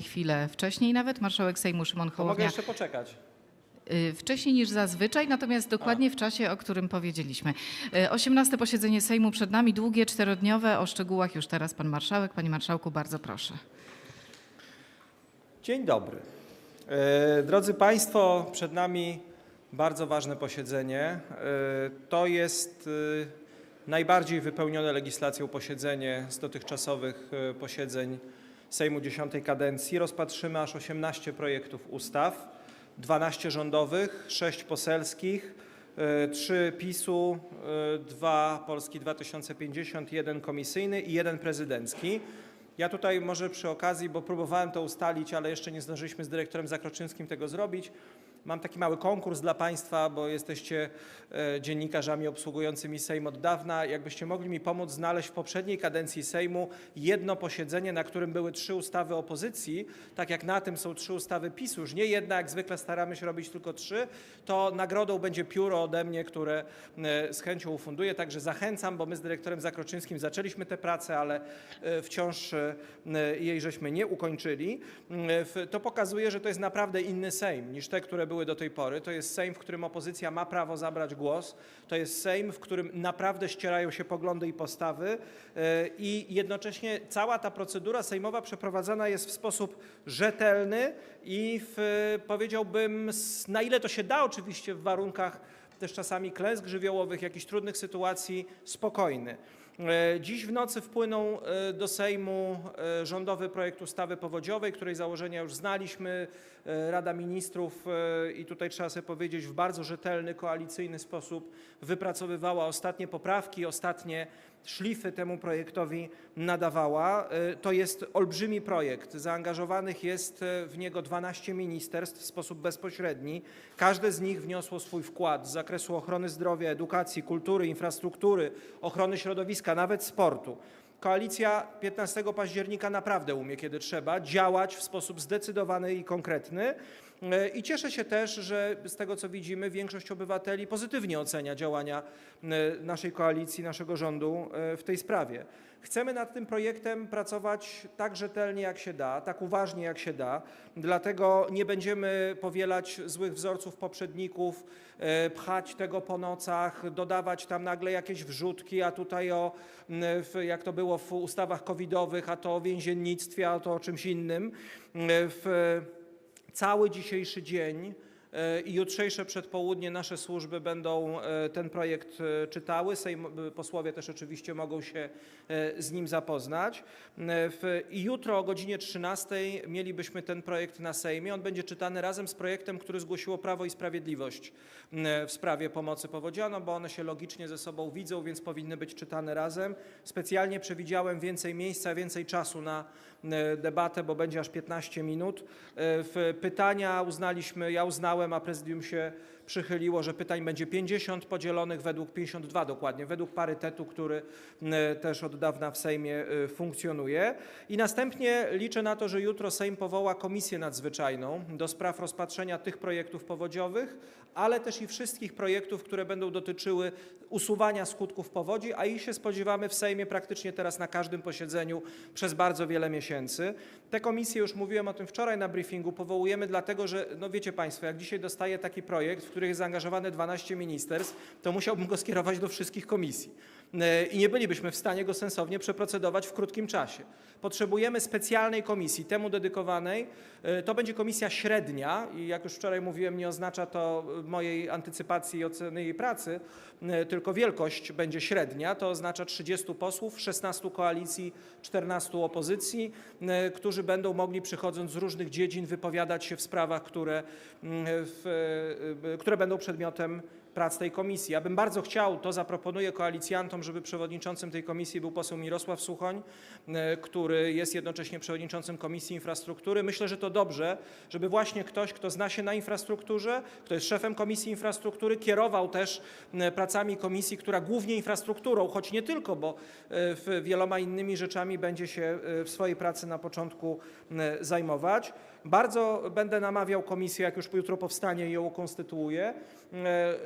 chwilę wcześniej nawet. Marszałek Sejmu Szymon To mogę Hołownia jeszcze poczekać. y, wcześniej niż zazwyczaj, natomiast dokładnie w czasie, o którym powiedzieliśmy. Y, 18 posiedzenie Sejmu przed nami, długie, czterodniowe. O szczegółach już teraz pan marszałek. Panie marszałku, bardzo proszę. Dzień dobry. E, Drodzy Państwo, przed nami bardzo ważne posiedzenie. E, To jest e, najbardziej wypełnione legislacją posiedzenie z dotychczasowych e, posiedzeń Sejmu X kadencji. Rozpatrzymy aż 18 projektów ustaw, 12 rządowych, 6 poselskich, 3 PiSu, 2 Polski 2050, 1 komisyjny i 1 prezydencki. Ja tutaj może przy okazji, bo próbowałem to ustalić, ale jeszcze nie zdążyliśmy z dyrektorem Zakroczyńskim tego zrobić. Mam taki mały konkurs dla Państwa, bo jesteście e, dziennikarzami obsługującymi Sejm od dawna. Jakbyście mogli mi pomóc znaleźć w poprzedniej kadencji Sejmu jedno posiedzenie, na którym były trzy ustawy opozycji, tak jak na tym są trzy ustawy PiSu, już nie jedna, jak zwykle staramy się robić tylko trzy, to nagrodą będzie pióro ode mnie, które e, z chęcią ufunduję. Także zachęcam, bo my z dyrektorem Zakroczyńskim zaczęliśmy tę pracę, ale e, wciąż jej żeśmy nie ukończyli. To pokazuje, że to jest naprawdę inny Sejm niż te, które były do tej pory. To jest Sejm, w którym opozycja ma prawo zabrać głos. To jest Sejm, w którym naprawdę ścierają się poglądy i postawy e, i jednocześnie cała ta procedura sejmowa przeprowadzana jest w sposób rzetelny i w, powiedziałbym, na ile to się da oczywiście w warunkach też czasami klęsk żywiołowych, jakichś trudnych sytuacji, spokojny. E, Dziś w nocy wpłynął e, do Sejmu rządowy projekt ustawy powodziowej, której założenia już znaliśmy. E, Rada Ministrów e, i tutaj trzeba sobie powiedzieć w bardzo rzetelny, koalicyjny sposób wypracowywała ostatnie poprawki, ostatnie szlify temu projektowi nadawała. E, To jest olbrzymi projekt. Zaangażowanych jest w niego 12 ministerstw w sposób bezpośredni. Każde z nich wniosło swój wkład z zakresu ochrony zdrowia, edukacji, kultury, infrastruktury, ochrony środowiska, nawet sportu. Koalicja 15 października naprawdę umie, kiedy trzeba, działać w sposób zdecydowany i konkretny. E, I cieszę się też, że z tego co widzimy, większość obywateli pozytywnie ocenia działania e, naszej koalicji, naszego rządu e, w tej sprawie. Chcemy nad tym projektem pracować tak rzetelnie jak się da, tak uważnie jak się da, dlatego nie będziemy powielać złych wzorców poprzedników, pchać tego po nocach, dodawać tam nagle jakieś wrzutki, a tutaj o, jak to było w ustawach covidowych, a to o więziennictwie, a to o czymś innym. W, Cały dzisiejszy dzień i jutrzejsze przedpołudnie nasze służby będą e, ten projekt e, czytały. Sejm, e, posłowie też oczywiście mogą się e, z nim zapoznać. E, w- I jutro o godzinie 13 mielibyśmy ten projekt na Sejmie. On będzie czytany razem z projektem, który zgłosiło Prawo i Sprawiedliwość w sprawie pomocy powodzianom, bo one się logicznie ze sobą widzą, więc powinny być czytane razem. Specjalnie przewidziałem więcej miejsca, więcej czasu na e, debatę, bo będzie aż 15 minut. E, W pytania uznaliśmy, ja uznałem, a prezydium się przychyliło, że pytań będzie 50 podzielonych według 52 dokładnie, według parytetu, który e, też od dawna w Sejmie e, funkcjonuje. I następnie liczę na to, że jutro Sejm powoła komisję nadzwyczajną do spraw rozpatrzenia tych projektów powodziowych, ale też i wszystkich projektów, które będą dotyczyły usuwania skutków powodzi, a ich się spodziewamy w Sejmie praktycznie teraz na każdym posiedzeniu przez bardzo wiele miesięcy. Te komisje, już mówiłem o tym wczoraj na briefingu, powołujemy dlatego, że no wiecie Państwo, jak dzisiaj dostaję taki projekt, w który jest zaangażowane 12 ministerstw, to musiałbym go skierować do wszystkich komisji. E, I nie bylibyśmy w stanie go sensownie przeprocedować w krótkim czasie. Potrzebujemy specjalnej komisji, temu dedykowanej. E, To będzie komisja średnia i jak już wczoraj mówiłem, nie oznacza to mojej antycypacji i oceny jej pracy, e, tylko wielkość będzie średnia. To oznacza 30 posłów, 16 koalicji, 14 opozycji, którzy będą mogli przychodząc z różnych dziedzin wypowiadać się w sprawach, które, mm, które będą przedmiotem prac tej komisji. Ja bym bardzo chciał, to zaproponuję koalicjantom, żeby przewodniczącym tej komisji był poseł Mirosław Suchoń, e, który jest jednocześnie przewodniczącym Komisji Infrastruktury. Myślę, że to dobrze, żeby właśnie ktoś, kto zna się na infrastrukturze, kto jest szefem Komisji Infrastruktury, kierował też e, pracami komisji, która głównie infrastrukturą, choć nie tylko, bo e, wieloma innymi rzeczami będzie się w swojej pracy na początku zajmować. Bardzo będę namawiał komisję, jak już jutro powstanie i ją ukonstytuuje, e,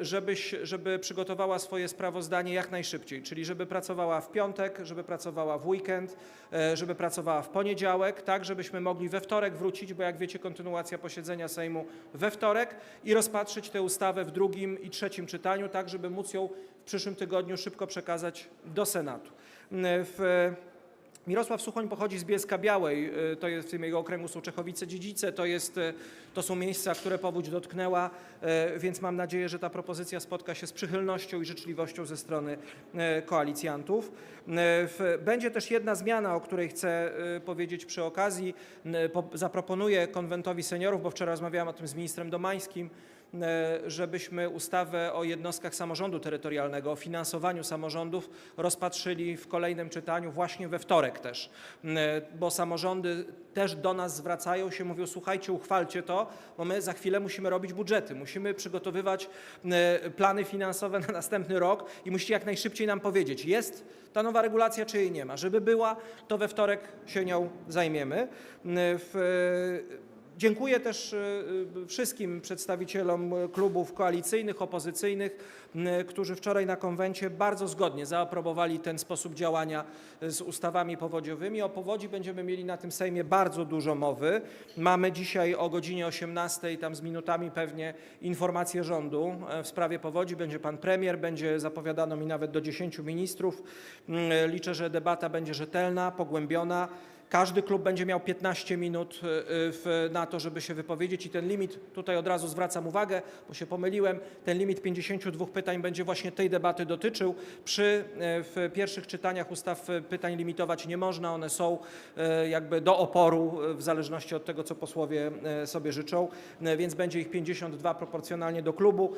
że żebyś, żeby przygotowała swoje sprawozdanie jak najszybciej, czyli żeby pracowała w piątek, żeby pracowała w weekend, e, żeby pracowała w poniedziałek, tak żebyśmy mogli we wtorek wrócić, bo jak wiecie kontynuacja posiedzenia Sejmu we wtorek i rozpatrzyć tę ustawę w drugim i trzecim czytaniu, tak żeby móc ją w przyszłym tygodniu szybko przekazać do Senatu. M, W, Mirosław Suchoń pochodzi z Bielska Białej, y, to jest w tym jego okręgu są Czechowice-Dziedzice, to, jest, y, to są miejsca, które powódź dotknęła, y, więc mam nadzieję, że ta propozycja spotka się z przychylnością i życzliwością ze strony koalicjantów. Będzie też jedna zmiana, o której chcę powiedzieć przy okazji. Po- Zaproponuję konwentowi seniorów, bo wczoraj rozmawiałam o tym z ministrem Domańskim, żebyśmy ustawę o jednostkach samorządu terytorialnego, o finansowaniu samorządów rozpatrzyli w kolejnym czytaniu właśnie we wtorek też, E, bo samorządy też do nas zwracają się, mówią słuchajcie, uchwalcie to, bo my za chwilę musimy robić budżety, musimy przygotowywać e, plany finansowe na następny rok i musicie jak najszybciej nam powiedzieć, jest ta nowa regulacja, czy jej nie ma. Żeby była, to we wtorek się nią zajmiemy. E, W, Dziękuję też y, y, wszystkim przedstawicielom klubów koalicyjnych, opozycyjnych, y, którzy wczoraj na konwencie bardzo zgodnie zaaprobowali ten sposób działania z ustawami powodziowymi. O powodzi będziemy mieli na tym Sejmie bardzo dużo mowy. Mamy dzisiaj o godzinie 18, tam z minutami pewnie, informację rządu e, w sprawie powodzi. Będzie pan premier, będzie zapowiadano mi nawet do 10 ministrów. Mm, Liczę, że debata będzie rzetelna, pogłębiona. Każdy klub będzie miał 15 minut y, y, w, na to, żeby się wypowiedzieć i ten limit, tutaj od razu zwracam uwagę, bo się pomyliłem, ten limit 52 pytań będzie właśnie tej debaty dotyczył. Przy y, w pierwszych czytaniach ustaw pytań limitować nie można, one są jakby do oporu w zależności od tego, co posłowie sobie życzą, więc będzie ich 52 proporcjonalnie do klubu.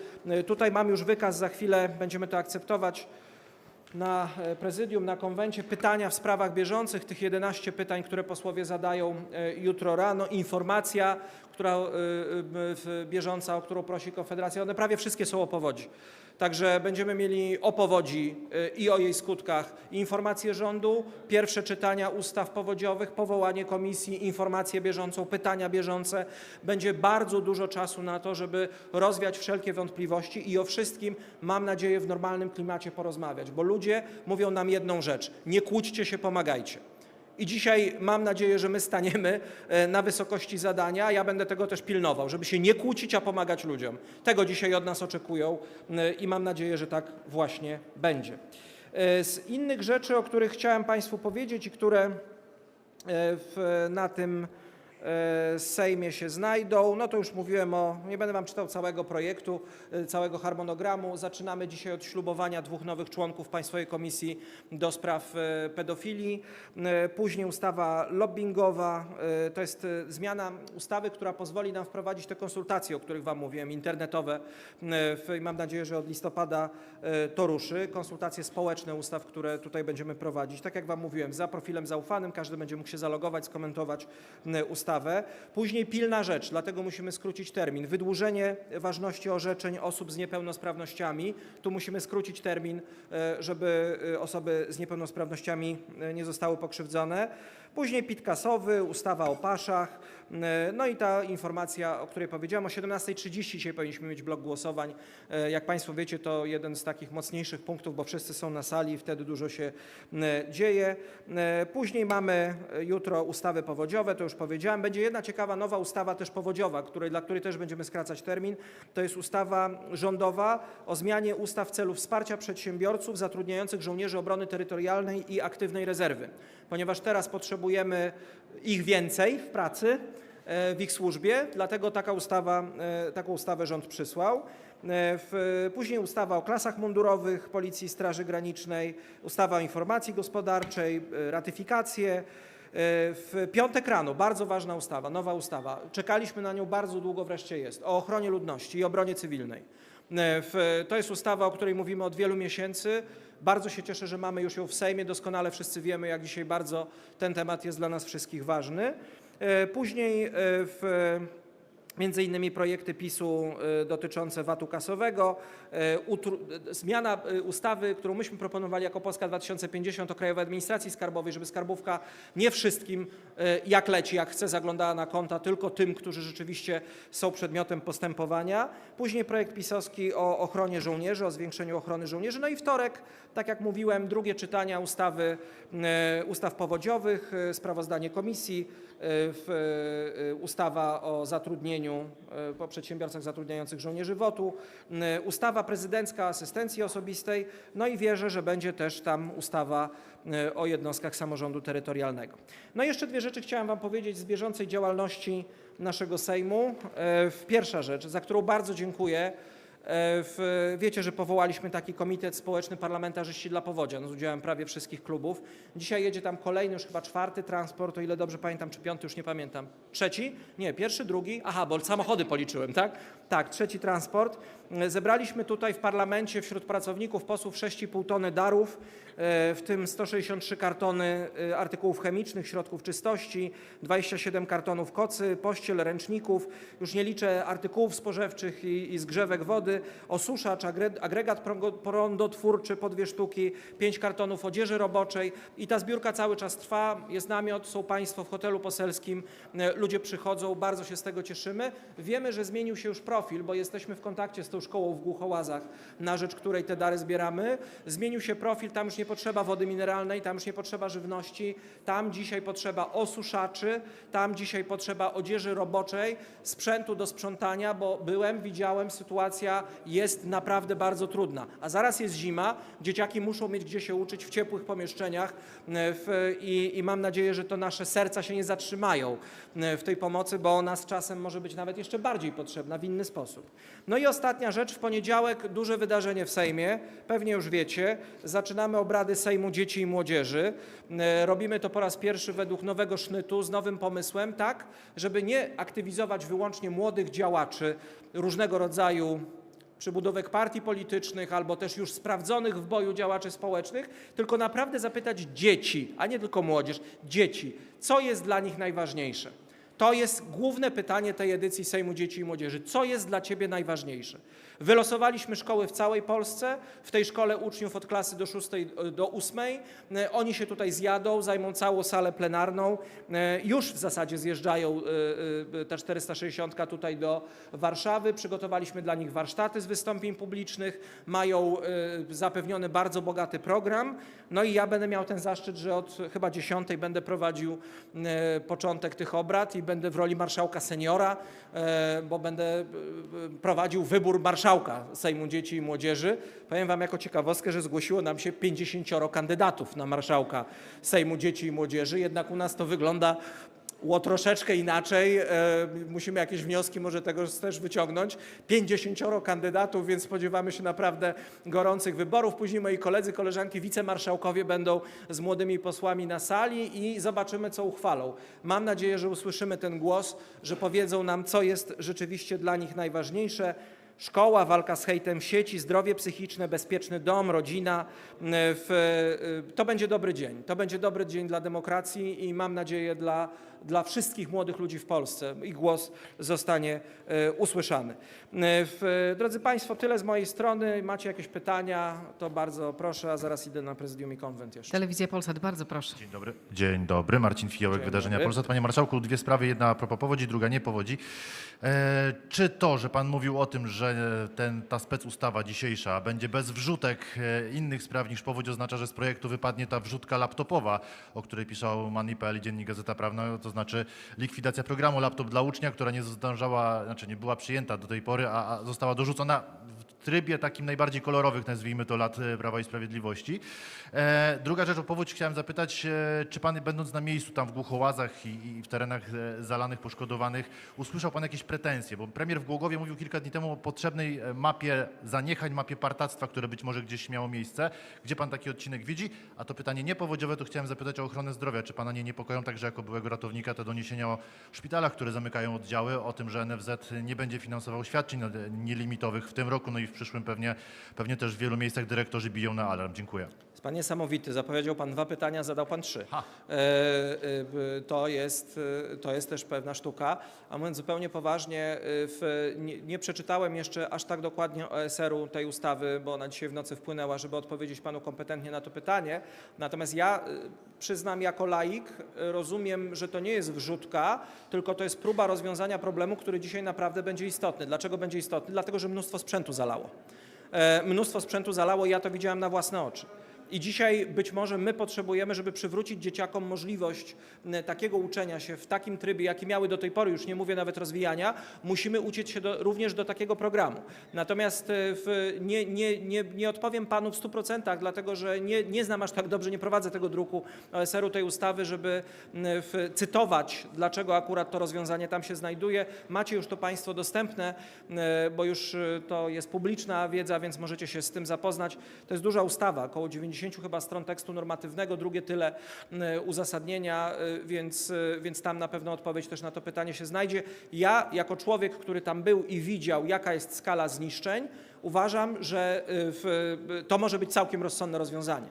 Tutaj mam już wykaz, za chwilę będziemy to akceptować na e, prezydium, na konwencie pytania w sprawach bieżących, tych 11 pytań, które posłowie zadają e, jutro rano, informacja, która e, w- bieżąca, o którą prosi Konfederacja, one prawie wszystkie są o powodzi. Także będziemy mieli o powodzi e, i o jej skutkach informacje rządu, pierwsze czytania ustaw powodziowych, powołanie komisji, informację bieżącą, pytania bieżące. Będzie bardzo dużo czasu na to, żeby rozwiać wszelkie wątpliwości i o wszystkim, mam nadzieję, w normalnym klimacie porozmawiać, bo ludzie mówią nam jedną rzecz: nie kłóćcie się, pomagajcie. I dzisiaj mam nadzieję, że my staniemy e, na wysokości zadania. Ja będę tego też pilnował, żeby się nie kłócić, a pomagać ludziom. Tego dzisiaj od nas oczekują e, i mam nadzieję, że tak właśnie będzie. E, Z innych rzeczy, o których chciałem Państwu powiedzieć i które w, na tym Sejmie się znajdą. No to już mówiłem o, nie będę Wam czytał całego projektu, e, całego harmonogramu. Zaczynamy dzisiaj od ślubowania dwóch nowych członków Państwowej Komisji do spraw e, pedofilii. E, Później ustawa lobbyingowa, e, to jest e, zmiana ustawy, która pozwoli nam wprowadzić te konsultacje, o których Wam mówiłem, internetowe. E, i Mam nadzieję, że od listopada e, to ruszy. Konsultacje społeczne ustaw, które tutaj będziemy prowadzić. Tak jak Wam mówiłem, za profilem zaufanym, każdy będzie mógł się zalogować, skomentować m, ustawę. Później pilna rzecz, dlatego musimy skrócić termin. Wydłużenie ważności orzeczeń osób z niepełnosprawnościami. Tu musimy skrócić termin, e, żeby e, osoby z niepełnosprawnościami e, nie zostały pokrzywdzone. Później PIT kasowy, ustawa o paszach, no i ta informacja, o której powiedziałem, o 17.30 dzisiaj powinniśmy mieć blok głosowań. Jak Państwo wiecie, to jeden z takich mocniejszych punktów, bo wszyscy są na sali i wtedy dużo się dzieje. Później mamy jutro ustawy powodziowe, to już powiedziałem. Będzie jedna ciekawa nowa ustawa też powodziowa, której, dla której też będziemy skracać termin. To jest ustawa rządowa o zmianie ustaw w celu wsparcia przedsiębiorców zatrudniających żołnierzy obrony terytorialnej i aktywnej rezerwy. Ponieważ teraz potrzebujemy ich więcej w pracy, e, w ich służbie, dlatego taka ustawa, e, taką ustawę rząd przysłał. E, W, później ustawa o klasach mundurowych Policji Straży Granicznej, ustawa o informacji gospodarczej, ratyfikacje. E, W piątek rano, bardzo ważna ustawa, nowa ustawa. Czekaliśmy na nią bardzo długo, wreszcie jest. O ochronie ludności i obronie cywilnej. E, to jest ustawa, o której mówimy od wielu miesięcy. Bardzo się cieszę, że mamy już ją w Sejmie. Doskonale wszyscy wiemy, jak dzisiaj bardzo ten temat jest dla nas wszystkich ważny. E, Później w między innymi projekty PiSu y, dotyczące VAT-u kasowego, y, y, zmiana ustawy, którą myśmy proponowali jako Polska 2050 o Krajowej Administracji Skarbowej, żeby skarbówka nie wszystkim jak leci, jak chce zaglądała na konta, tylko tym, którzy rzeczywiście są przedmiotem postępowania. Później projekt pisowski o ochronie żołnierzy, o zwiększeniu ochrony żołnierzy. No i wtorek, tak jak mówiłem, drugie czytania ustawy, ustaw powodziowych, sprawozdanie komisji, ustawa o zatrudnieniu, y, o przedsiębiorcach zatrudniających żołnierzy WOT-u, y, ustawa prezydencka asystencji osobistej, no i wierzę, że będzie też tam ustawa y, o jednostkach samorządu terytorialnego. No i jeszcze dwie rzeczy chciałem Wam powiedzieć z bieżącej działalności naszego Sejmu. E, Pierwsza rzecz, za którą bardzo dziękuję, e, w, wiecie, że powołaliśmy taki komitet społeczny parlamentarzyści dla powodzia no, z udziałem prawie wszystkich klubów. Dzisiaj jedzie tam kolejny, już chyba czwarty transport, o ile dobrze pamiętam, czy piąty, już nie pamiętam. Trzeci? Nie, pierwszy, drugi. Aha, bo samochody policzyłem, tak? Tak, trzeci transport. E, Zebraliśmy tutaj w parlamencie wśród pracowników, posłów 6,5 tony darów, e, w tym 163 kartony e, artykułów chemicznych, środków czystości, 27 kartonów kocy, pościel, ręczników, już nie liczę artykułów spożywczych i, i zgrzewek wody, osuszacz, agre- agregat prądotwórczy po dwie sztuki, 5 kartonów odzieży roboczej i ta zbiórka cały czas trwa, jest namiot, są Państwo w hotelu poselskim, e, ludzie przychodzą, bardzo się z tego cieszymy. Wiemy, że zmienił się już profil, bo jesteśmy w kontakcie z tą szkołą w Głuchołazach, na rzecz której te dary zbieramy. Zmienił się profil, tam już nie potrzeba wody mineralnej, tam już nie potrzeba żywności, tam dzisiaj potrzeba osuszaczy, tam dzisiaj potrzeba odzieży roboczej, sprzętu do sprzątania, bo byłem, widziałem, sytuacja jest naprawdę bardzo trudna. A zaraz jest zima, dzieciaki muszą mieć gdzie się uczyć w ciepłych pomieszczeniach e, w, i, i mam nadzieję, że to nasze serca się nie zatrzymają e, w tej pomocy, bo ona z czasem może być nawet jeszcze bardziej potrzebna w inny sposób. No i ostatnia rzecz, w poniedziałek duże wydarzenie w Sejmie, pewnie już wiecie, zaczynamy obrady Sejmu Dzieci i Młodzieży. E, Robimy to po raz pierwszy według nowego sznytu, z nowym pomysłem, tak, żeby nie aktywizować wyłącznie młodych działaczy różnego rodzaju przybudówek partii politycznych albo też już sprawdzonych w boju działaczy społecznych, tylko naprawdę zapytać dzieci, a nie tylko młodzież, dzieci, co jest dla nich najważniejsze. To jest główne pytanie tej edycji Sejmu Dzieci i Młodzieży. Co jest dla Ciebie najważniejsze? Wylosowaliśmy szkoły w całej Polsce. W tej szkole uczniów od klasy do szóstej do ósmej. E, Oni się tutaj zjadą, zajmą całą salę plenarną. E, Już w zasadzie zjeżdżają e, e, ta 460 tutaj do Warszawy. Przygotowaliśmy dla nich warsztaty z wystąpień publicznych. Mają e, zapewniony bardzo bogaty program. No i ja będę miał ten zaszczyt, że od chyba 10 będę prowadził e, początek tych obrad i będę w roli marszałka seniora, e, bo będę e, prowadził wybór marszałka Sejmu Dzieci i Młodzieży. Powiem Wam jako ciekawostkę, że zgłosiło nam się 50 kandydatów na marszałka Sejmu Dzieci i Młodzieży, jednak u nas to wygląda ło troszeczkę inaczej. E, musimy jakieś wnioski może tego też wyciągnąć. 50 kandydatów, więc spodziewamy się naprawdę gorących wyborów. Później moi koledzy, koleżanki, wicemarszałkowie będą z młodymi posłami na sali i zobaczymy, co uchwalą. Mam nadzieję, że usłyszymy ten głos, że powiedzą nam, co jest rzeczywiście dla nich najważniejsze. Szkoła, walka z hejtem w sieci, zdrowie psychiczne, bezpieczny dom, rodzina. e, W, e, to będzie dobry dzień. To będzie dobry dzień dla demokracji i mam nadzieję dla, dla wszystkich młodych ludzi w Polsce. Ich głos zostanie e, usłyszany. E, drodzy Państwo, tyle z mojej strony. Macie jakieś pytania, to bardzo proszę, a zaraz idę na prezydium i konwent jeszcze. Telewizja Polsat, bardzo proszę. Dzień dobry. Dzień dobry, Marcin Fiołek, Dzień Wydarzenia dobry. Polsat. Panie Marszałku, dwie sprawy, jedna a propos powodzi, druga nie powodzi. E, czy to, że Pan mówił o tym, że ten, ta specustawa dzisiejsza będzie bez wrzutek e, innych spraw niż powódź, oznacza, że z projektu wypadnie ta wrzutka laptopowa, o której pisał Money.pl i Dziennik Gazeta Prawna, to znaczy likwidacja programu Laptop dla ucznia, która nie zdążała, znaczy nie była przyjęta do tej pory, a, a została dorzucona trybie takim najbardziej kolorowych, nazwijmy to, lat e, Prawa i Sprawiedliwości. E, druga rzecz, o powódź chciałem zapytać, e, czy pan będąc na miejscu tam w Głuchołazach i, w terenach zalanych, poszkodowanych, usłyszał pan jakieś pretensje? Bo premier w Głogowie mówił kilka dni temu o potrzebnej mapie zaniechań, mapie partactwa, które być może gdzieś miało miejsce. Gdzie pan taki odcinek widzi? A to pytanie niepowodziowe, to chciałem zapytać o ochronę zdrowia. Czy pana nie niepokoją także jako byłego ratownika te doniesienia o szpitalach, które zamykają oddziały, o tym, że NFZ nie będzie finansował świadczeń nielimitowych w tym roku, no i w przyszłym pewnie, pewnie też w wielu miejscach dyrektorzy biją na alarm. Dziękuję. Pan niesamowity. Zapowiedział Pan dwa pytania, zadał Pan trzy. Ha. E, e, to, jest, e, to jest też pewna sztuka. A mówiąc zupełnie poważnie, e, w, nie, nie przeczytałem jeszcze aż tak dokładnie OSR-u tej ustawy, bo ona dzisiaj w nocy wpłynęła, żeby odpowiedzieć Panu kompetentnie na to pytanie. Natomiast ja e, przyznam jako laik, e, rozumiem, że to nie jest wrzutka, tylko to jest próba rozwiązania problemu, który dzisiaj naprawdę będzie istotny. Dlaczego będzie istotny? Dlatego, że mnóstwo sprzętu zalało. E, mnóstwo sprzętu zalało i ja to widziałem na własne oczy. I dzisiaj być może my potrzebujemy, żeby przywrócić dzieciakom możliwość takiego uczenia się w takim trybie, jaki miały do tej pory, już nie mówię nawet rozwijania, musimy uciec się do, również do takiego programu. Natomiast e, w, nie, nie, nie, nie odpowiem panu w 100%, dlatego że nie, nie znam aż tak dobrze, nie prowadzę tego druku OSR-u tej ustawy, żeby w, cytować, dlaczego akurat to rozwiązanie tam się znajduje. Macie już to państwo dostępne, bo już e, to jest publiczna wiedza, więc możecie się z tym zapoznać. To jest duża ustawa, około 90 chyba stron tekstu normatywnego, drugie tyle m, uzasadnienia, e, więc, e, więc tam na pewno odpowiedź też na to pytanie się znajdzie. Ja jako człowiek, który tam był i widział, jaka jest skala zniszczeń, uważam, że e, w, to może być całkiem rozsądne rozwiązanie.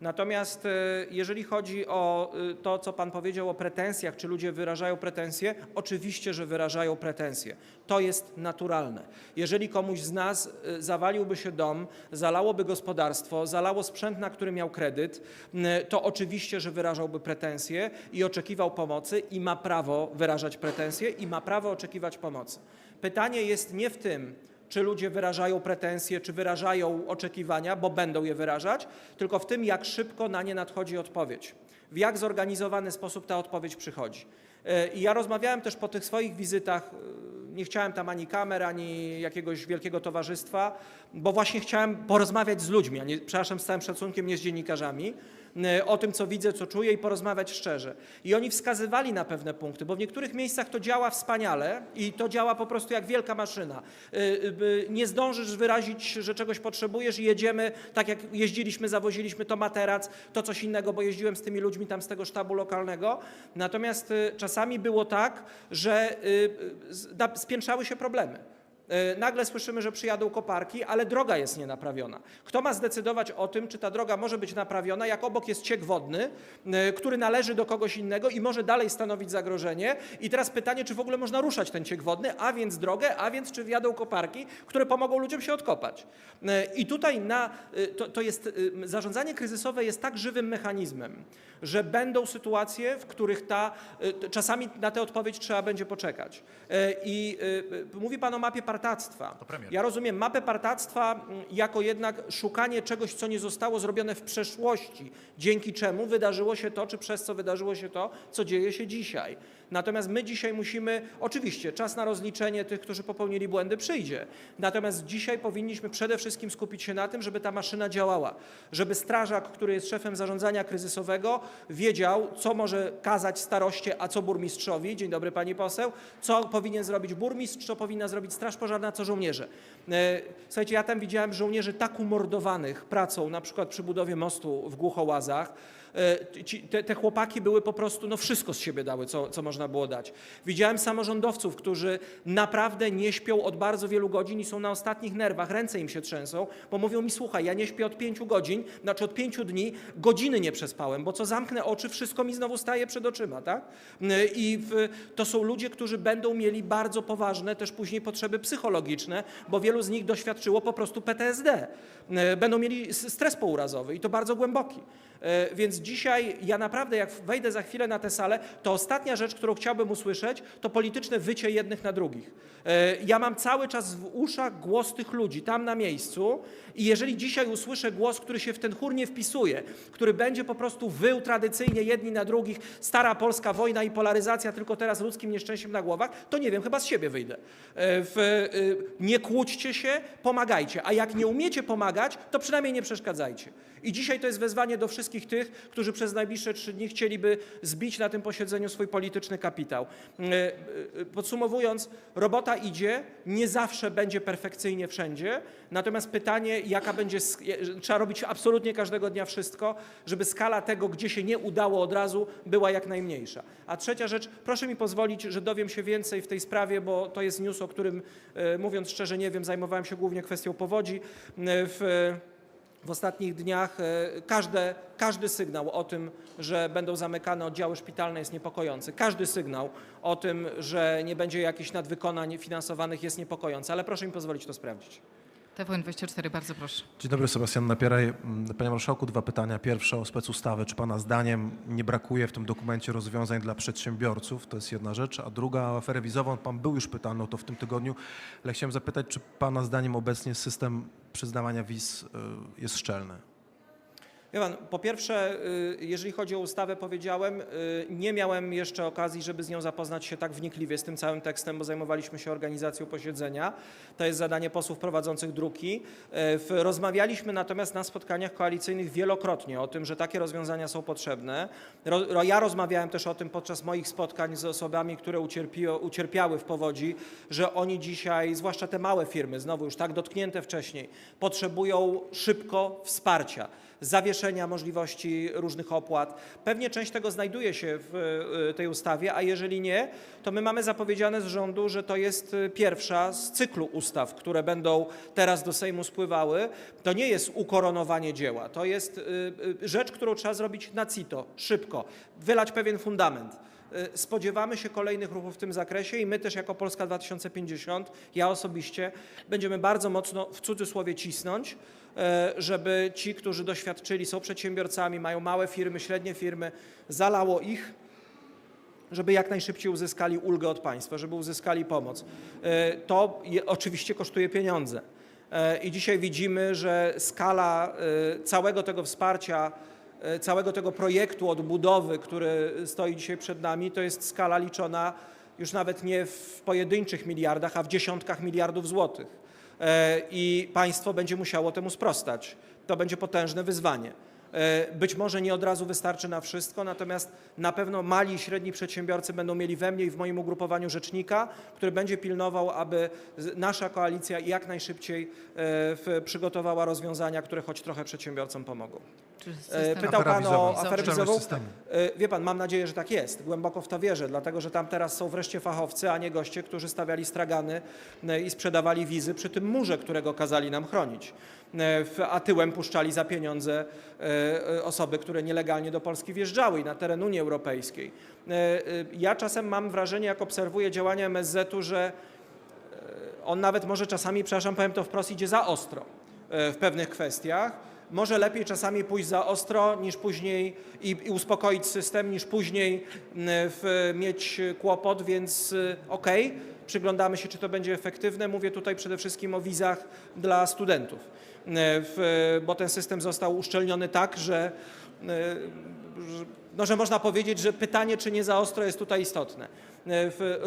Natomiast e, jeżeli chodzi o e, to, co Pan powiedział o pretensjach, czy ludzie wyrażają pretensje, oczywiście, że wyrażają pretensje. To jest naturalne. Jeżeli komuś z nas e, zawaliłby się dom, zalałoby gospodarstwo, zalało sprzęt, na który miał kredyt, to oczywiście, że wyrażałby pretensje i oczekiwał pomocy i ma prawo wyrażać pretensje i ma prawo oczekiwać pomocy. Pytanie jest nie w tym, czy ludzie wyrażają pretensje, czy wyrażają oczekiwania, bo będą je wyrażać, tylko w tym, jak szybko na nie nadchodzi odpowiedź, w jak zorganizowany sposób ta odpowiedź przychodzi. E, I ja rozmawiałem też po tych swoich wizytach, e, nie chciałem tam ani kamer, ani jakiegoś wielkiego towarzystwa, bo właśnie chciałem porozmawiać z ludźmi, a nie, przepraszam, z całym szacunkiem, nie z dziennikarzami, e, o tym, co widzę, co czuję i porozmawiać szczerze. I oni wskazywali na pewne punkty, bo w niektórych miejscach to działa wspaniale i to działa po prostu jak wielka maszyna. Nie zdążysz wyrazić, że czegoś potrzebujesz i jedziemy, tak jak jeździliśmy, zawoziliśmy to materac, to coś innego, bo jeździłem z tymi ludźmi tam z tego sztabu lokalnego. Natomiast y, czasami było tak, że y, y, spiętrzały się problemy. E, Nagle słyszymy, że przyjadą koparki, ale droga jest nienaprawiona. Kto ma zdecydować o tym, czy ta droga może być naprawiona, jak obok jest ciek wodny, e, który należy do kogoś innego i może dalej stanowić zagrożenie? I teraz pytanie, czy w ogóle można ruszać ten ciek wodny, a więc drogę, a więc czy wjadą koparki, które pomogą ludziom się odkopać. E, I tutaj na, to, to jest, zarządzanie kryzysowe jest tak żywym mechanizmem, że będą sytuacje, w których ta, czasami na tę odpowiedź trzeba będzie poczekać. I mówi Pan o mapie partactwa. Ja rozumiem mapę partactwa mm, jako jednak szukanie czegoś, co nie zostało zrobione w przeszłości, dzięki czemu wydarzyło się to, czy przez co wydarzyło się to, co dzieje się dzisiaj. Natomiast my dzisiaj musimy, oczywiście, czas na rozliczenie tych, którzy popełnili błędy przyjdzie. Natomiast dzisiaj powinniśmy przede wszystkim skupić się na tym, żeby ta maszyna działała. Żeby strażak, który jest szefem zarządzania kryzysowego, wiedział, co może kazać staroście, a co burmistrzowi. Dzień dobry pani poseł. Co powinien zrobić burmistrz, co powinna zrobić straż pożarna, co żołnierze. E, Słuchajcie, ja tam widziałem żołnierzy tak umordowanych pracą, na przykład przy budowie mostu w Głuchołazach. E, te, te chłopaki były po prostu, no wszystko z siebie dały, co, co można było dać. Widziałem samorządowców, którzy naprawdę nie śpią od bardzo wielu godzin i są na ostatnich nerwach, ręce im się trzęsą, bo mówią mi, słuchaj, ja nie śpię od pięciu godzin, znaczy od pięciu dni, godziny nie przespałem, bo co zamknę oczy, wszystko mi znowu staje przed oczyma, tak? E, I w, to są ludzie, którzy będą mieli bardzo poważne też później potrzeby psychologiczne, bo wielu z nich doświadczyło po prostu PTSD. E, Będą mieli stres pourazowy i to bardzo głęboki. E, Dzisiaj ja naprawdę, jak wejdę za chwilę na tę salę, to ostatnia rzecz, którą chciałbym usłyszeć, to polityczne wycie jednych na drugich. E, Ja mam cały czas w uszach głos tych ludzi tam na miejscu i jeżeli dzisiaj usłyszę głos, który się w ten chór nie wpisuje, który będzie po prostu wył tradycyjnie jedni na drugich, stara polska wojna i polaryzacja tylko teraz ludzkim nieszczęściem na głowach, to nie wiem, chyba z siebie wyjdę. E, W, e, nie kłóćcie się, pomagajcie, a jak nie umiecie pomagać, to przynajmniej nie przeszkadzajcie. I dzisiaj to jest wezwanie do wszystkich tych, którzy przez najbliższe trzy dni chcieliby zbić na tym posiedzeniu swój polityczny kapitał. E, e, Podsumowując, robota idzie, nie zawsze będzie perfekcyjnie wszędzie, natomiast pytanie, jaka będzie, trzeba robić absolutnie każdego dnia wszystko, żeby skala tego, gdzie się nie udało od razu, była jak najmniejsza. A trzecia rzecz, proszę mi pozwolić, że dowiem się więcej w tej sprawie, bo to jest news, o którym, e, mówiąc szczerze, nie wiem, zajmowałem się głównie kwestią powodzi. W, w ostatnich dniach e, każde, każdy sygnał o tym, że będą zamykane oddziały szpitalne jest niepokojący. Każdy sygnał o tym, że nie będzie jakichś nadwykonań finansowanych jest niepokojący, ale proszę mi pozwolić to sprawdzić. TVN24, bardzo proszę. Dzień dobry, Sebastian Napieraj. Mm, Panie Marszałku, dwa pytania. Pierwsze o specustawę. Czy Pana zdaniem nie brakuje w tym dokumencie rozwiązań dla przedsiębiorców? To jest jedna rzecz. A druga, o aferę wizową. Pan był już pytany o to w tym tygodniu, ale chciałem zapytać, czy Pana zdaniem obecnie system przyznawania wiz y, jest szczelny? Wie pan, po pierwsze, y, jeżeli chodzi o ustawę, powiedziałem, y, nie miałem jeszcze okazji, żeby z nią zapoznać się tak wnikliwie z tym całym tekstem, bo zajmowaliśmy się organizacją posiedzenia. To jest zadanie posłów prowadzących druki. Y, Rozmawialiśmy natomiast na spotkaniach koalicyjnych wielokrotnie o tym, że takie rozwiązania są potrzebne. Ja rozmawiałem też o tym podczas moich spotkań z osobami, które ucierpiały w powodzi, że oni dzisiaj, zwłaszcza te małe firmy, znowu już tak dotknięte wcześniej, potrzebują szybko wsparcia zawieszenia możliwości różnych opłat. Pewnie część tego znajduje się w y, tej ustawie, a jeżeli nie, to my mamy zapowiedziane z rządu, że to jest y, pierwsza z cyklu ustaw, które będą teraz do Sejmu spływały. To nie jest ukoronowanie dzieła, to jest y, rzecz, którą trzeba zrobić na CITO, szybko, wylać pewien fundament. Spodziewamy się kolejnych ruchów w tym zakresie i my też jako Polska 2050, ja osobiście, będziemy bardzo mocno w cudzysłowie cisnąć, e, żeby ci, którzy doświadczyli, są przedsiębiorcami, mają małe firmy, średnie firmy, zalało ich, żeby jak najszybciej uzyskali ulgę od państwa, żeby uzyskali pomoc. E, To oczywiście kosztuje pieniądze. E, I dzisiaj widzimy, że skala e, całego tego wsparcia, e, całego tego projektu odbudowy, który stoi dzisiaj przed nami, to jest skala liczona już nawet nie w pojedynczych miliardach, a w dziesiątkach miliardów złotych. E, I państwo będzie musiało temu sprostać. To będzie potężne wyzwanie. E, Być może nie od razu wystarczy na wszystko, natomiast na pewno mali i średni przedsiębiorcy będą mieli we mnie i w moim ugrupowaniu rzecznika, który będzie pilnował, aby nasza koalicja jak najszybciej e, przygotowała rozwiązania, które choć trochę przedsiębiorcom pomogą. E. Pytał Afera Pan o wizowa. aferę wizową. systemu. E, Wie Pan, mam nadzieję, że tak jest. Głęboko w to wierzę, dlatego że tam teraz są wreszcie fachowcy, a nie goście, którzy stawiali stragany e, i sprzedawali wizy przy tym murze, którego kazali nam chronić. A tyłem puszczali za pieniądze osoby, które nielegalnie do Polski wjeżdżały i na teren Unii Europejskiej. Ja czasem mam wrażenie, jak obserwuję działania MSZ-u, że on nawet może czasami, przepraszam, powiem to wprost, idzie za ostro w pewnych kwestiach. Może lepiej czasami pójść za ostro, niż później i, i uspokoić system, niż później m, w, mieć kłopot, więc y, okej, przyglądamy się, czy to będzie efektywne. Mówię tutaj przede wszystkim o wizach dla studentów, e, w, bo ten system został uszczelniony tak, że, e, że, no, że można powiedzieć, że pytanie, czy nie za ostro jest tutaj istotne. W,